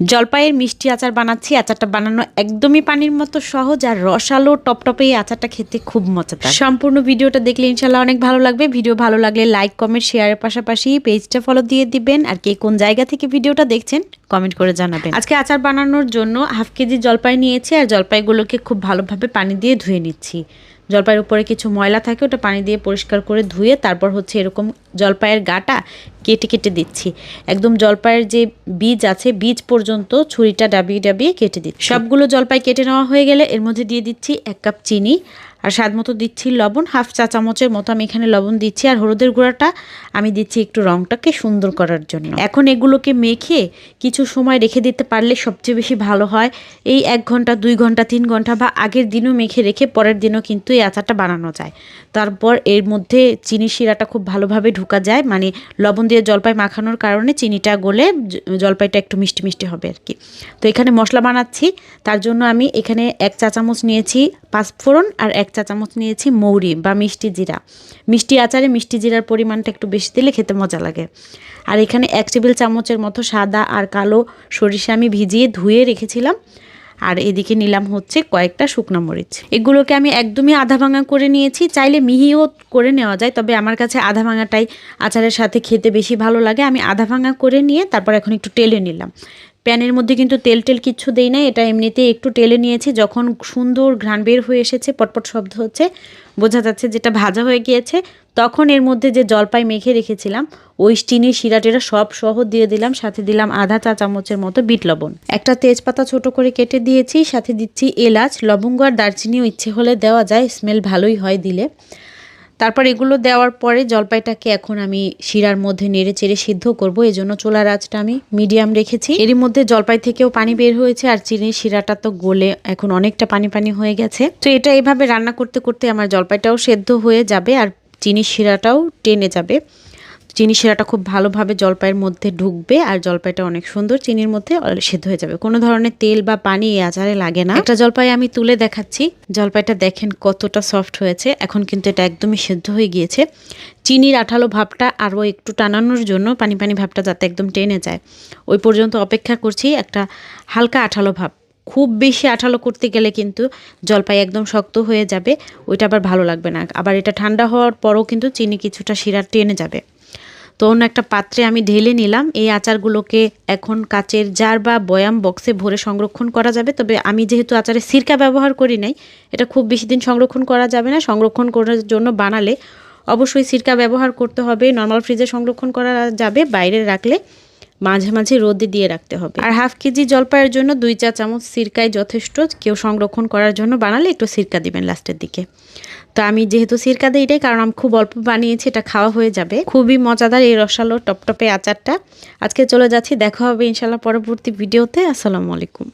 জলপাইয়ের মিষ্টি আচার বানাচ্ছি। আচারটা বানানো একদমই পানির মতো সহজ আর রসালো টপটপে এই আচারটা খেতে খুব মজাদার। সম্পূর্ণ ভিডিওটা দেখলে ইনশাল্লাহ অনেক ভালো লাগবে। ভিডিও ভালো লাগলে লাইক, কমেন্ট, শেয়ারের পাশাপাশি পেজটা ফলো দিয়ে দিবেন। আর কে কোন জায়গা থেকে ভিডিওটা দেখছেন, কমেন্ট করে জানাবেন। আজকে আচার বানানোর জন্য হাফ কেজি জলপাই নিয়েছি আর জলপাইগুলোকে খুব ভালোভাবে পানি দিয়ে ধুয়ে নিচ্ছি। জলপাইয়ের উপরে কিছু ময়লা থাকে ওটা পানি দিয়ে পরিষ্কার করে ধুয়ে তারপর হচ্ছে এরকম জলপাইয়ের গাটা কেটে কেটে দিচ্ছি। একদম জলপাইয়ের যে বীজ আছে বীজ পর্যন্ত ছুরিটা ডাবিয়ে ডাবিয়ে কেটে দিচ্ছি। সবগুলো জলপাই কেটে নেওয়া হয়ে গেলে এর মধ্যে দিয়ে দিচ্ছি এক কাপ চিনি আর স্বাদ মতো দিচ্ছি লবণ, হাফ চা চামচের মতো আমি এখানে লবণ দিচ্ছি। আর হলুদের গুঁড়াটা আমি দিচ্ছি একটু রংটাকে সুন্দর করার জন্য। এখন এগুলোকে মেখে কিছু সময় রেখে দিতে পারলে সবচেয়ে বেশি ভালো হয়। এই এক ঘণ্টা, দুই ঘণ্টা, তিন ঘণ্টা বা আগের দিনও মেখে রেখে পরের দিনও কিন্তু এই আচারটা বানানো যায়। তারপর এর মধ্যে চিনি শিরাটা খুব ভালোভাবে ঢুকা যায় মানে লবণ দিয়ে জলপাই মাখানোর কারণে চিনিটা গলে জলপাইটা একটু মিষ্টি মিষ্টি হবে আর কি। তো এখানে মশলা বানাচ্ছি। তার জন্য আমি এখানে এক চা চামচ নিয়েছি পাঁচফোড়ন আর এক চা চামচ নিয়েছি মৌরি বা মিষ্টি জিরা। মিষ্টি আচারে মিষ্টি জিরার পরিমাণটা একটু বেশি দিলে খেতে মজা লাগে। আর এখানে এক টেবিল চামচের মতো সাদা আর কালো সরিষা আমি ভিজিয়ে ধুয়ে রেখেছিলাম। আর এদিকে নিলাম হচ্ছে কয়েকটা শুকনো মরিচ। এগুলোকে আমি একদমই আধা ভাঙা করে নিয়েছি। চাইলে মিহিও করে নেওয়া যায়, তবে আমার কাছে আধা ভাঙাটাই আচারের সাথে খেতে বেশি ভালো লাগে। আমি আধা ভাঙা করে নিয়ে তারপর এখন একটু টেলে নিলাম। প্যানের মধ্যে কিন্তু তেল টেল কিচ্ছু দেই না এটা এমনিতেই একটু টেলে নিয়েছি, যখন সুন্দর ঘ্রাণ বের হয়ে এসেছে, পটপট শব্দ হচ্ছে, বোঝা যাচ্ছে যেটা ভাজা হয়ে গিয়েছে, তখন এর মধ্যে যে জলপাই মেখে রেখেছিলাম, ওই চিনির শিরাটিরা সব সহ দিয়ে দিলাম, সাথে দিলাম আধা চা চামচের মতো বিট লবণ। একটা তেজপাতা ছোট করে কেটে দিয়েছি, সাথে দিচ্ছি এলাচ, লবঙ্গ আর দারচিনিও ইচ্ছে হলে দেওয়া যায়, স্মেল ভালোই হয় দিলে। তারপর এগুলো দেওয়ার পরে জলপাইটাকে এখন আমি শিরার মধ্যে নেড়ে চেড়ে সিদ্ধ করব। এই জন্য চোলার আঁচটা আমি মিডিয়াম রেখেছি। এরই মধ্যে জলপাই থেকেও পানি বের হয়েছে আর চিনি শিরাটা তো গলে এখন অনেকটা পানি পানি হয়ে গেছে। তো এটা এভাবে রান্না করতে করতে আমার জলপাইটাও সেদ্ধ হয়ে যাবে আর চিনির শিরাটাও টেনে যাবে। চিনি সেরাটা খুব ভালোভাবে জলপাইয়ের মধ্যে ঢুকবে আর জলপাইটা অনেক সুন্দর চিনির মধ্যে সেদ্ধ হয়ে যাবে। কোনো ধরনের তেল বা পানি এই আচারে লাগে না। একটা জলপাই আমি তুলে দেখাচ্ছি। জলপাইটা দেখেন কতটা সফট হয়েছে। এখন কিন্তু এটা একদমই সেদ্ধ হয়ে গিয়েছে। চিনির আঠালো ভাবটা আরও একটু টানানোর জন্য পানি পানি ভাবটা যাতে একদম টেনে যায়। ওই পর্যন্ত অপেক্ষা করছি একটা হালকা আঠালো ভাব। খুব বেশি আঠালো করতে গেলে কিন্তু জলপাই একদম শক্ত হয়ে যাবে, ওইটা আবার ভালো লাগবে না। আবার এটা ঠান্ডা হওয়ার পরও কিন্তু চিনি কিছুটা শিরা টেনে যাবে। তো অন্য একটা পাত্রে আমি ঢেলে নিলাম, এই আচারগুলোকে এখন কাচের জার বা বয়াম বক্সে ভরে সংরক্ষণ করা যাবে। তবে আমি যেহেতু আচারে সিরকা ব্যবহার করি নাই, এটা খুব বেশি দিন সংরক্ষণ করা যাবে না। সংরক্ষণ করার জন্য বানালে অবশ্যই সিরকা ব্যবহার করতে হবে, নর্মাল ফ্রিজে সংরক্ষণ করা যাবে, বাইরে রাখলে মাঝে মাঝে রোদে দিয়ে রাখতে হবে। আর হাফ কেজি জলপাইয়ের জন্য দুই চা চামচ সিরকাই যথেষ্ট। কেউ সংরক্ষণ করার জন্য বানালে একটু সিরকা দিবেন লাস্টের দিকে। তো আমি যেহেতু সিরকা দিই এটাই কারণ আমি খুব অল্প বানিয়েছি, এটা খাওয়া হয়ে যাবে। খুবই মজাদার এই রসালো টপটপে আচারটা। আজকে চলে যাচ্ছি, দেখা হবে ইনশাল্লাহ পরবর্তী ভিডিওতে। আসসালামু আলাইকুম।